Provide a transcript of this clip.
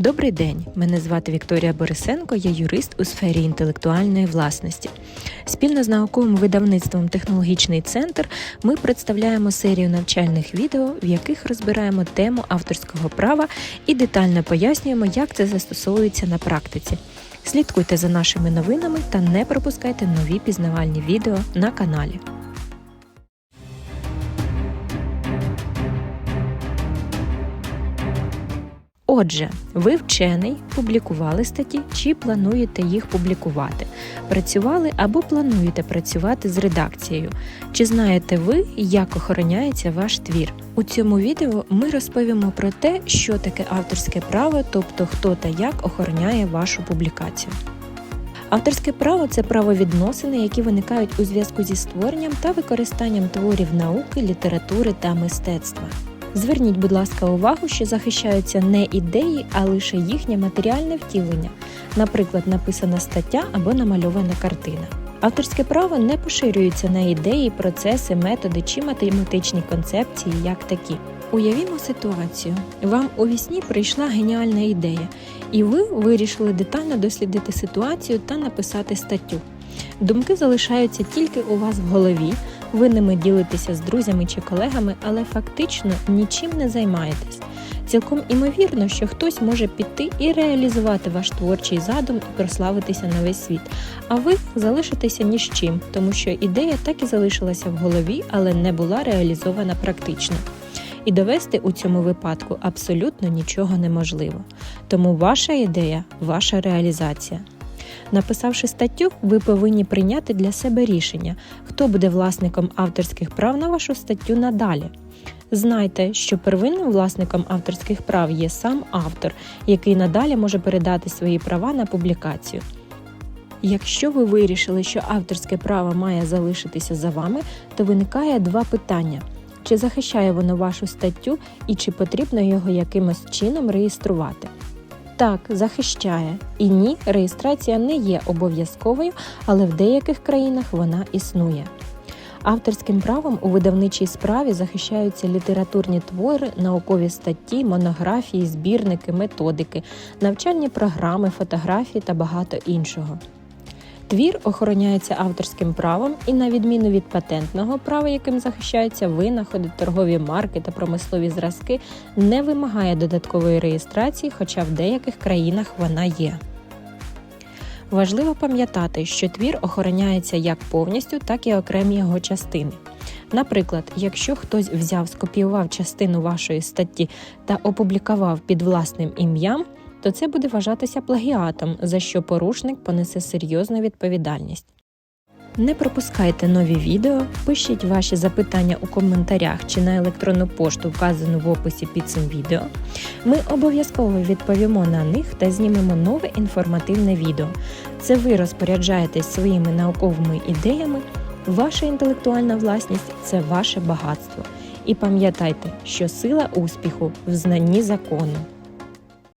Добрий день, мене звати Вікторія Борисенко, я юрист у сфері інтелектуальної власності. Спільно з науковим видавництвом Технологічний центр ми представляємо серію навчальних відео, в яких розбираємо тему авторського права і детально пояснюємо, як це застосовується на практиці. Слідкуйте за нашими новинами та не пропускайте нові пізнавальні відео на каналі. Отже, ви вчений, публікували статті чи плануєте їх публікувати, працювали або плануєте працювати з редакцією. Чи знаєте ви, як охороняється ваш твір? У цьому відео ми розповімо про те, що таке авторське право, тобто хто та як охороняє вашу публікацію. Авторське право це правовідносини, які виникають у зв'язку зі створенням та використанням творів науки, літератури та мистецтва. Зверніть, будь ласка, увагу, що захищаються не ідеї, а лише їхнє матеріальне втілення, наприклад, написана стаття або намальована картина. Авторське право не поширюється на ідеї, процеси, методи чи математичні концепції як такі. Уявімо ситуацію. Вам у вісні прийшла геніальна ідея, і ви вирішили детально дослідити ситуацію та написати статтю. Думки залишаються тільки у вас в голові, ви ними ділитеся з друзями чи колегами, але фактично нічим не займаєтесь. Цілком імовірно, що хтось може піти і реалізувати ваш творчий задум і прославитися на весь світ, а ви залишитеся ні з чим, тому що ідея так і залишилася в голові, але не була реалізована практично. І довести у цьому випадку абсолютно нічого неможливо. Тому ваша ідея ваша реалізація. Написавши статтю, ви повинні прийняти для себе рішення, хто буде власником авторських прав на вашу статтю надалі. Знайте, що первинним власником авторських прав є сам автор, який надалі може передати свої права на публікацію. Якщо ви вирішили, що авторське право має залишитися за вами, то виникає два питання: чи захищає воно вашу статтю і чи потрібно його якимось чином реєструвати. Так, захищає. І ні, реєстрація не є обов'язковою, але в деяких країнах вона існує. Авторським правом у видавничій справі захищаються літературні твори, наукові статті, монографії, збірники, методики, навчальні програми, фотографії та багато іншого. Твір охороняється авторським правом і, на відміну від патентного права, яким захищаються винаходи, торгові марки та промислові зразки, не вимагає додаткової реєстрації, хоча в деяких країнах вона є. Важливо пам'ятати, що твір охороняється як повністю, так і окремі його частини. Наприклад, якщо хтось взяв, скопіював частину вашої статті та опублікував під власним ім'ям, то це буде вважатися плагіатом, за що порушник понесе серйозну відповідальність. Не пропускайте нові відео, пишіть ваші запитання у коментарях чи на електронну пошту, вказану в описі під цим відео. Ми обов'язково відповімо на них та знімемо нове інформативне відео. Це ви розпоряджаєтесь своїми науковими ідеями, ваша інтелектуальна власність це ваше багатство. І пам'ятайте, що сила успіху в знанні закону.